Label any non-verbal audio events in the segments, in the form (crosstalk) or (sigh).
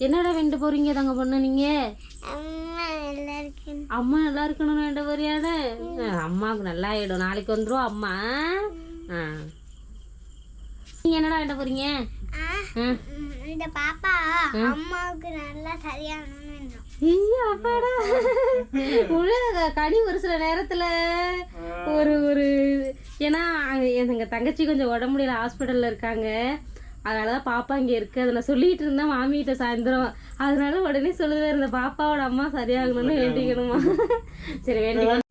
என்னடா வேண்டு போறீங்க தங்க பொண்ணு நீங்க? அம்மா எல்லாருக்கும் அம்மா நல்லா இருக்கணும்னு வேண்ட போறியானு அம்மாவுக்கு நல்லா ஆயிடும். நாளைக்கு வந்துரும் அம்மா. ஆ. நீங்க என்னடா வேண்ட போறீங்க? இந்த பாப்பா அம்மாவுக்கு நல்லா சரியாகணும்னு அப்பாடா. உள்ள கனி ஒரு சில நேரத்துல ஒரு ஒரு ஏன்னா எங்க தங்கச்சி கொஞ்சம் உடம்பு முடியல ஹாஸ்பிட்டல்ல இருக்காங்க. அதனாலதான் பாப்பா இங்க இருக்கு. அதை நான் சொல்லிட்டு இருந்தேன். மாமிகிட்ட சாயந்தரம். அதனால உடனே சொல்லுவேன் இந்த பாப்பாவோட அம்மா சரியாகணும்னு வேண்டிக்கணுமா? (laughs) சரி வேண்டிக்கணும்.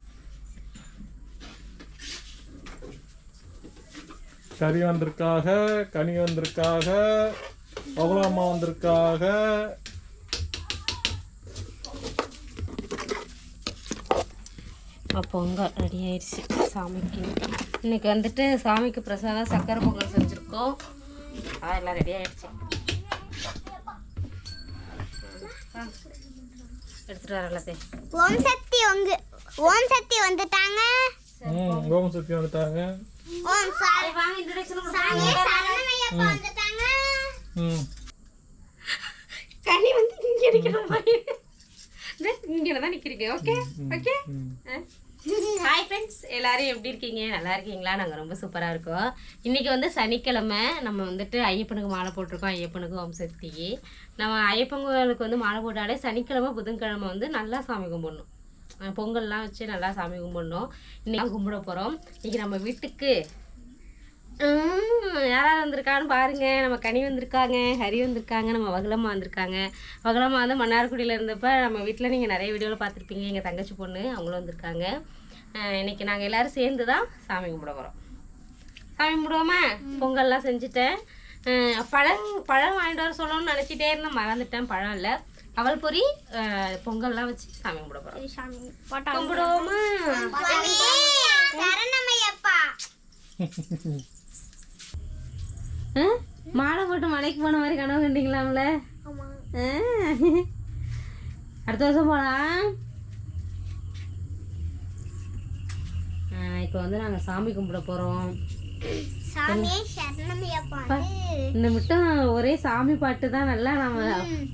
கறி வந்திருக்காக கனி வந்திருக்காக பகுலாம்மா வந்திருக்காக. பொங்கல் ரெடி ஆயிடுச்சு. சாமிக்கு. இன்னைக்கு வந்துட்டு சாமிக்கு பிரசாதம் சக்கரை பொங்கல் செஞ்சுருக்கோம். எல்லாம் ரெடி ஆயிடுச்சு. ஆ. எடுத்துட்டு வர எல்லாத்தையும். ஓம் சக்தி உங்க ஓம் சக்தி வந்துட்டாங்க. ஓம் சக்தி வந்துட்டாங்க. ஓம் சாமி வாங்க இன்ட்ரடக்ஷன் சாமியே சரணமையப்பா வந்துட்டாங்க. ம். கனி வந்து இங்க நிக்கணும் இங்கே தான் நிக்கிறீங்க ஓகே ஓகே ஹாய் ஃப்ரெண்ட்ஸ் எல்லாரும் எப்படி இருக்கீங்க? நல்லா இருக்கீங்களா? நாங்கள் ரொம்ப சூப்பராக இருக்கோம். இன்றைக்கி வந்து சனிக்கிழமை. நம்ம வந்துட்டு ஐயப்பனுக்கு மாலை போட்டிருக்கோம். ஐயப்பனுக்கு ஓம் சக்திக்கு நம்ம ஐயப்பங்களுக்கு வந்து மாலை போட்டாலே சனிக்கிழமை புதன்கிழமை வந்து நல்லா சாமி கும்பிடணும். பொங்கல்லாம் வச்சு நல்லா சாமி கும்பிடணும். இன்றைக்கி கும்பிட போகிறோம் இன்றைக்கி நம்ம வீட்டுக்கு யாரார் யாராவது வந்திருக்கான்னு பாருங்கள் நம்ம கனி வந்திருக்காங்க ஹரி வந்திருக்காங்க நம்ம வகலம்மா வந்திருக்காங்க. வகலம்மா வந்து மன்னார்குடியில் இருந்தப்போ நம்ம வீட்டில் நீங்கள் நிறைய வீடியோவில் பார்த்துருப்பீங்க. எங்கள் தங்கச்சி பொண்ணு அவங்களும் வந்திருக்காங்க. அஹ் இன்னைக்கு நாங்கள் எல்லாரும் சேர்ந்து தான் சாமி கும்பிட போகிறோம் சாமி கும்பிடுவோமா? பொங்கல்லாம் செஞ்சுட்டேன். பழம் பழம் வாங்கிட்டு வர சொல்லணும்னு நினச்சிட்டே இருந்தேன். மறந்துட்டேன் பழம் இல்லை. அவல் அஹ் பொங்கல்லாம் வச்சு சாமி கும்பிட போகிறோம் சாமி போட்டா கும்பிடுவோமா? மாலை போட்டு மலைக்கு போன மாதிரி கனவு கண்டீங்களாம்ல. அடுத்த வருஷம் போகலாம் இப்போ வந்து நாங்கள் சாமி கும்பிட போகிறோம் மட்டும் ஒரே சாமி பாட்டு தான். நல்லா நம்ம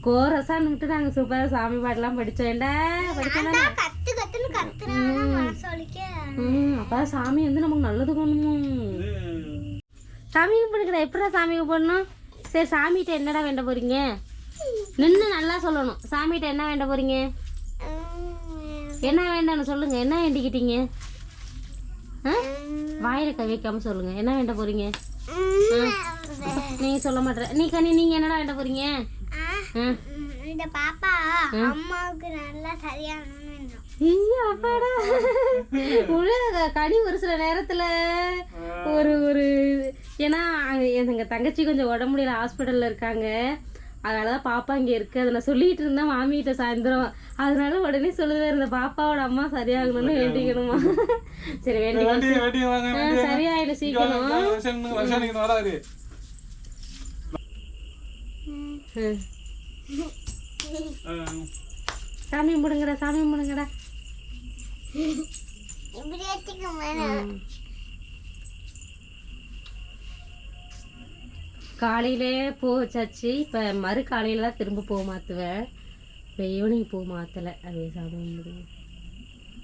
கோரஸான்னு மட்டும் நாங்கள் சூப்பராக சாமி பாட்டுலாம் படித்தோம்டா படிச்சோம் அதான் கத்து கத்துன்னு கத்துறாங்க மனசு வலிக்க ம் அப்போ சாமி வந்து நமக்கு நல்லது பண்ணும்? சாமி கும்பிடுக்கிற எப்படா சாமி கும்பிடணும்? சரி சாமிகிட்ட என்னடா வேண்ட போறீங்க? நின்று நல்லா சொல்லணும். சாமிகிட்ட என்ன வேண்ட போறீங்க? என்ன வேண்டாம்னு சொல்லுங்க. என்ன வேண்டிக்கிட்டீங்க? வாயில கை வைக்காம சொல்லுங்க. என்ன வேண்ட போறீங்க? நீங்க சொல்ல மாட்டேற. நீ கனி நீங்க என்னடா வேண்ட போறீங்க? இந்த பாப்பா அம்மாவுக்கு நல்லா. ஐயா, அப்பாடா. உள்ள கனி ஒரு சில நேரத்துல ஒரு ஒரு ஏன்னா அங்க- எங்க தங்கச்சி கொஞ்சம் உடம்பு முடியல ஹாஸ்பிட்டல்ல இருக்காங்க. அதனாலதான் பாப்பா இங்க இருக்கு. அதை நான் சொல்லிட்டு இருந்தேன் மாமிகிட்ட சாயந்தரம். அதனால உடனே சொல்லுவேன் இந்த பாப்பாவோட அம்மா சரியாகணும்னு வேண்டிக்கணுமா? சரி வேண்டிக்கணும். சரியாயிடும் சீக்கிரம். சாமி கும்பிடுங்கடா சாமி கும்பிடுங்கடா. காலையிலே பூ வச்சாச்சு. இப்போ மறு காலையில தான் திரும்ப பூ மாற்றுவேன் இப்போ ஈவினிங் பூ மாற்றலை அப்படியே சாமி கும்பிடுங்க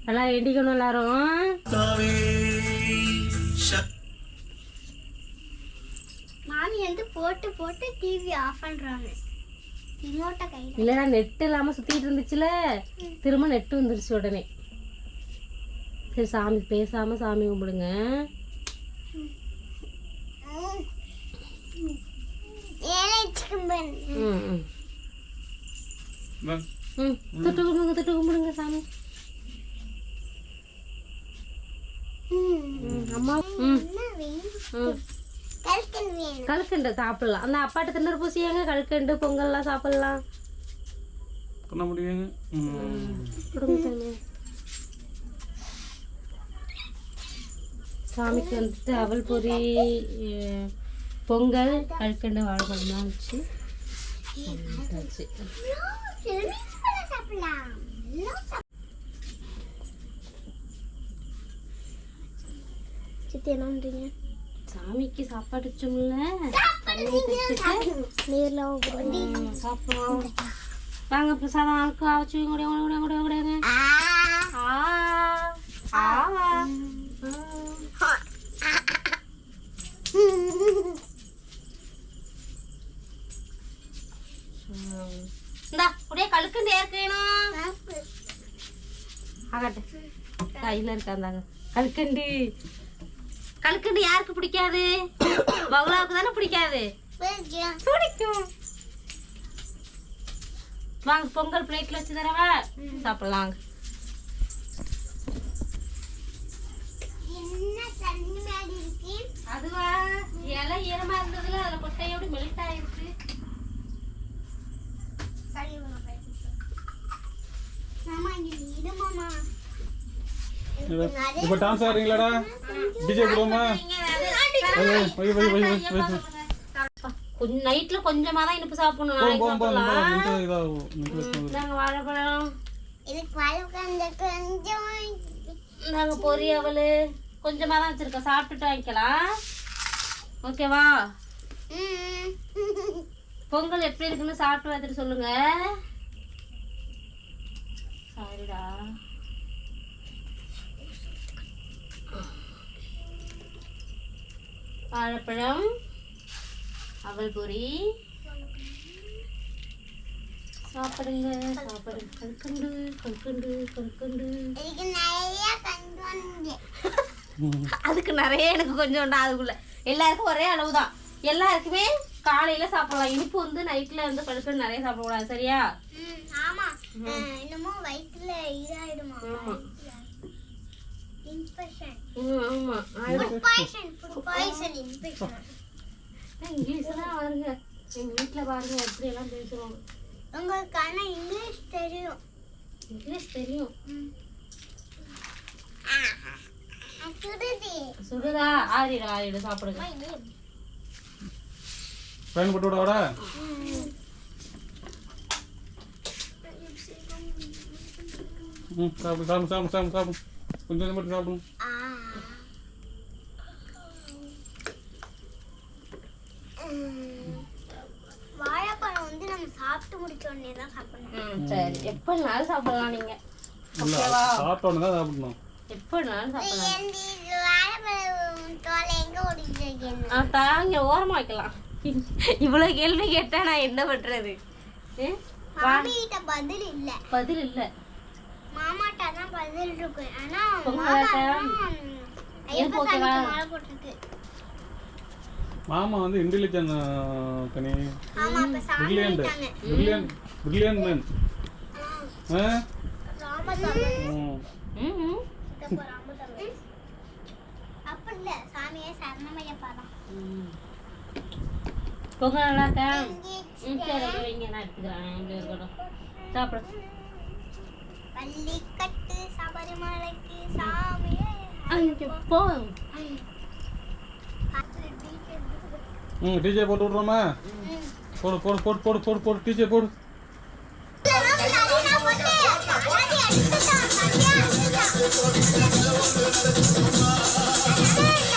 நல்லா வேண்டிக்கணும் எல்லாரும். மாமி வந்து போட்டு போட்டு டிவி ஆஃப் கையில. இல்லைடா நெட் இல்லாமல் சுற்றிட்டு இருந்துச்சுல. திரும்ப நெட்டு வந்துருச்சு உடனே. சரி சாமி பேசாமல் சாமி கும்பிடுங்க ஏழை சிக்கன் ம் ம் ம் தொட்டு கும்பிடுங்க தொட்டு கும்பிடுங்க சாமி. அம்மா கல்கண்டு சாப்பிடலாம். அந்த அப்பாட்ட திண்டர் பூசியாங்க கல்கண்டு பொங்கல்லாம் சாப்பிடலாம். பண்ண முடியுங்க. சாமிக்கு வந்துட்டு அவல் பொரி பொங்கல் கல்கண்டு வாழைப்பழம்லாம் வச்சு வச்சு சித்தி என்ன சாமிக்கு சாப்பாடு வச்சோம்ல. நீர்ல சாப்பிடுவோம். வாங்க பிரசாதம் ஆளுக்கு ஆச்சு கூட கூட கூட கூடங்க. ஆ. ஆவா இந்தா அப்படியே கழுக்குண்டு ஏற்கணும் ஆகட்டும் கையில் இருக்காந்தாங்க. கல்கண்டு. கல்கண்டு யாருக்கு பிடிக்காது? பகுலாவுக்கு தானே பிடிக்காது? பிடிக்கும். வாங்க பொங்கல் பிளேட்ல வச்சு தரவா? இருக்கு? அதுவா இலை ஈரமா இருந்ததுல அதுல கொட்டையோட மெல்ட் ஆயிருக்கு. மாமா இங்க இரு மாமா. இப்போ டான்ஸ் ஆடுறீங்களாடா? டிஜே போடுவோமா? கொஞ்சம் நைட்ல கொஞ்சமா தான் இனிப்பு சாப்பிடணும் நாங்க வாழைப்பழம். நாங்க பொரியவல் கொஞ்சமா தான் வச்சிருக்கோம் சாப்பிட்டுட்டு வாங்கிக்கலாம். ஓகேவா? ம். பொங்கல் எப்படி இருக்குன்னு சாப்பிட்டு பார்த்துட்டு சொல்லுங்க. வாழைப்பழம் அவல் பொரி சாப்பிடுங்க சாப்பிடுங்க. கற்கண்டு கற்கண்டு கற்கண்டு எனக்கு நிறைய கண்டு வந்து ம். அதுக்கு நிறைய எனக்கு கொஞ்சம் அதுக்குள்ள. எல்லாருக்கும் ஒரே அளவு தான் எல்லாருக்குமே காலையில சாப்பிடலாம். இனிப்பு வந்து நைட்ல வந்து கழுக்கண்டு நிறைய சாப்பிடக்கூடாது. சரியா? ம், ஆமா. அஹ், என்னமோ வயிற்றுல இதாயிடுமா? ஆமா. ஆமா. பாய்சன் இன்ஃபெக்ஷன் இங்கிலீஷ்லாம் பாருங்க எங்க வீட்டுல பாருங்க எப்படி எல்லாம் பேசுறோம் உங்களுக்கு ஆனா இங்கிலீஷ் தெரியும். இங்கிலீஷ் தெரியும் சுடுதி. ஆறிடும் ஆறிடும் சாப்பிடுங்க. ஃபேன் போட்டு விடவாடா ம். சாப்பிடு சாப்பிடு சாப்பிடு சாப்பிடு சாப்பிடு. கொஞ்சம் மட்டும் சாப்பிடும். வாழைப்பழம் வந்து நம்ம சாப்பிட்டு முடிச்ச உடனே தான் சாப்பிடணும் சரி எப்படினாலும் சாப்பிடலாம் நீங்க சாப்பிட்டோன்னு தான் சாப்பிடணும் எப்படினாலும் சாப்பிடலாம் இந்த வாழைப்பழம் தோலை எங்க ஓடிட்டு ஆ தாங்க ஓரமா வைக்கலாம் இவ்வளவு கேள்வி கேட்டா நான் என்ன பண்றது பதில் இல்ல பதில் இல்ல மாமாட்ட தான் பதில் இருக்கு ஆனா பொங்கலாட்ட? மாமா வந்து இன்டெலிஜென்ட் கனி. ஆமா அப்ப சாமி பிரில்லியன்ட் பிரில்லியன்ட் பிரில்லியன்ட் மேன் ஆ. ராமசாமி. ம். ம் அப்ப இல்ல சாமியே சரணமையப்பாதான். பொங்கல் நல்லா இருக்கா சரி வைங்க நான் எடுத்துக்கிறேன். இருக்கட்டும். சாப்பிடு. ம் டிஜே போட்டு விட்றோமா போடு போடு போடு போடு போடு போடு டிஜே போடு போட்டு